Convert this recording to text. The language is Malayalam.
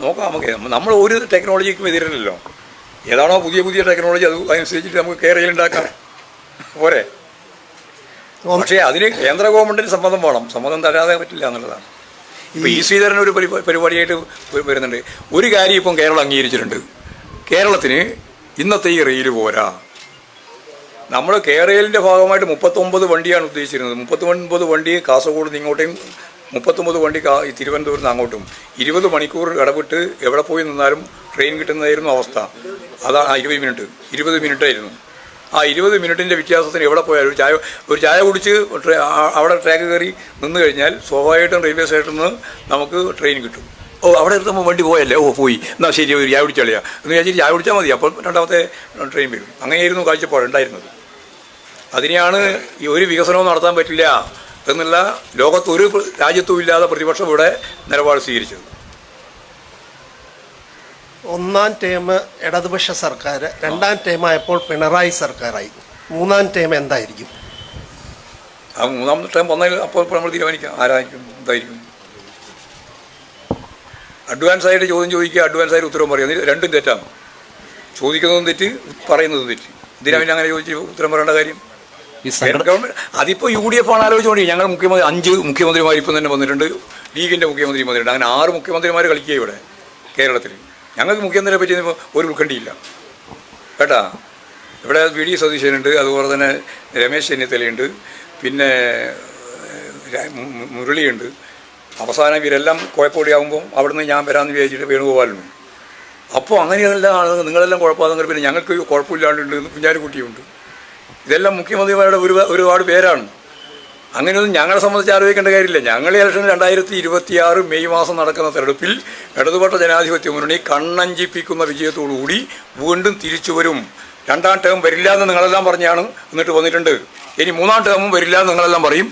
നോക്കാം നമുക്ക്. നമ്മൾ ഒരു ടെക്നോളജിക്കും എതിരല്ലല്ലോ. ഏതാണോ പുതിയ പുതിയ ടെക്നോളജി അത് അനുസരിച്ചിട്ട് നമുക്ക് കേരളയിൽ ഉണ്ടാക്കാം. പോരെ. പക്ഷേ അതിന് കേന്ദ്ര ഗവൺമെന്റിന് സമ്മതം വേണം. സമ്മതം തരാതെ പറ്റില്ല എന്നുള്ളതാണ്. ഇപ്പോൾ ഈ ശ്രീധരൻ ഒരു പരി പരിപാടിയായിട്ട് വരുന്നുണ്ട്. ഒരു കാര്യം ഇപ്പം കേരളം അംഗീകരിച്ചിട്ടുണ്ട്. കേരളത്തിന് ഇന്നത്തെ ഈ റെയിൽ പോരാ. നമ്മൾ കേരളിന്റെ ഭാഗമായിട്ട് മുപ്പത്തൊമ്പത് വണ്ടിയാണ് ഉദ്ദേശിച്ചിരുന്നത്. മുപ്പത്തൊൻപത് വണ്ടി കാസർഗോഡ് നിന്ന് ഇങ്ങോട്ടും മുപ്പത്തൊമ്പത് വണ്ടി കാ ഈ തിരുവനന്തപുരത്ത് നിന്ന് അങ്ങോട്ടും. ഇരുപത് മണിക്കൂർ ഇടപെട്ട് എവിടെ പോയി നിന്നാലും ട്രെയിൻ കിട്ടുന്നതായിരുന്നു അവസ്ഥ. അതാണ് ഇരുപത് മിനിറ്റ്. ഇരുപത് മിനിറ്റ് ആയിരുന്നു ആ ഇരുപത് മിനിറ്റിന്റെ വ്യത്യാസത്തിന് എവിടെ പോയാലും ഒരു ചായ ഒരു ചായ കുടിച്ച് അവിടെ ട്രാക്ക് കയറി നിന്ന് കഴിഞ്ഞാൽ സ്വാഭാവികമായിട്ടും റെയിൽവേ സ്റ്റേഷനിൽ നിന്ന് നമുക്ക് ട്രെയിൻ കിട്ടും. ഓ അവിടെ എത്തുമ്പോൾ വണ്ടി പോയല്ലേ? ഓ പോയി. എന്നാൽ ശരി ഒരു ചായ കുടിച്ചാളിയാ എന്ന് വിചാരിച്ചിട്ട് ചായ കുടിച്ചാൽ മതി. അപ്പോൾ രണ്ടാമത്തെ ട്രെയിൻ വരും. അങ്ങനെയായിരുന്നു കാഴ്ചപ്പാട് ഉണ്ടായിരുന്നത്. അതിനെയാണ് ഈ ഒരു വികസനവും നടത്താൻ പറ്റില്ല. എന്നുള്ള ലോകത്ത് ഒരു രാജ്യത്തും ഇല്ലാതെ പ്രതിപക്ഷം ഇവിടെ നിലപാട് സ്വീകരിച്ചത്. ഒന്നാം ടേം ഇടതുപക്ഷ സർക്കാർ രണ്ടാം ടേം ആയപ്പോൾ പിണറായി സർക്കാരായി. മൂന്നാം ടേം എന്തായിരിക്കും? ആ മൂന്നാമത്തെ ടേം വന്നതിൽ അപ്പോൾ നമ്മൾ തീരുമാനിക്കാം. ആരായിരിക്കും? എന്തായിരിക്കും? അഡ്വാൻസ് ആയിട്ട് ചോദ്യം ചോദിക്കുക അഡ്വാൻസ് ആയിട്ട് ഉത്തരം പറയുക. രണ്ടും തെറ്റാണ്. ചോദിക്കുന്നതും തെറ്റ് പറയുന്നതും തെറ്റ്. ഇതിനാ പിന്നെ അങ്ങനെ ചോദിച്ച് ഉത്തരം പറയേണ്ട കാര്യം? ഈ യു ഡി എഫ് ആണ് ആലോചിച്ചുകൊണ്ട് ഞങ്ങൾ മുഖ്യമന്ത്രി അഞ്ച് മുഖ്യമന്ത്രിമാർ ഇപ്പം തന്നെ വന്നിട്ടുണ്ട്. ലീഗിന്റെ മുഖ്യമന്ത്രി വന്നിട്ടുണ്ട്. അങ്ങനെ ആറ് മുഖ്യമന്ത്രിമാർ കളിക്കുക ഇവിടെ കേരളത്തിൽ ഞങ്ങൾക്ക് മുഖ്യമന്ത്രിയെ പറ്റി ഒരു ഉത്കണ്ഠയില്ല. കേട്ടാ? ഇവിടെ വി ഡി സതീശനുണ്ട്. അതുപോലെ തന്നെ രമേശ് ചെന്നിത്തലയുണ്ട്. പിന്നെ മുരളിയുണ്ട്. അവസാനം ഇവരെല്ലാം കോയപ്പോടിയാകുമ്പോൾ അവിടുന്ന് ഞാൻ വരാമെന്ന് വിചാരിച്ചിട്ട് വേണുഗോപാലുണ്ട്. അപ്പോൾ അങ്ങനെയെല്ലാം നിങ്ങളെല്ലാം കുഴപ്പമാകുന്നെങ്കിൽ പിന്നെ ഞങ്ങൾക്ക് കുഴപ്പമില്ലാണ്ടുണ്ട് കുഞ്ഞാലിക്കുട്ടിയുണ്ട്. ഇതെല്ലാം മുഖ്യമന്ത്രിമാരുടെ ഒരു ഒരുപാട് പേരാണ്. അങ്ങനെയൊന്നും ഞങ്ങളെ സംബന്ധിച്ച് ആലോചിക്കേണ്ട കാര്യമില്ല. ഞങ്ങൾ ഇലക്ഷൻ രണ്ടായിരത്തി ഇരുപത്തിയാറ് മെയ് മാസം നടക്കുന്ന തെരഞ്ഞെടുപ്പിൽ ഇടതുപക്ഷ ജനാധിപത്യ മുന്നണി കണ്ണഞ്ചിപ്പിക്കുന്ന വിജയത്തോടുകൂടി വീണ്ടും തിരിച്ചു വരും. രണ്ടാം ടേം വരില്ല എന്ന് നിങ്ങളെല്ലാം പറഞ്ഞാണ് എന്നിട്ട് വന്നിട്ടുണ്ട്. ഇനി മൂന്നാം ടേമും വരില്ല എന്ന് നിങ്ങളെല്ലാം പറയും.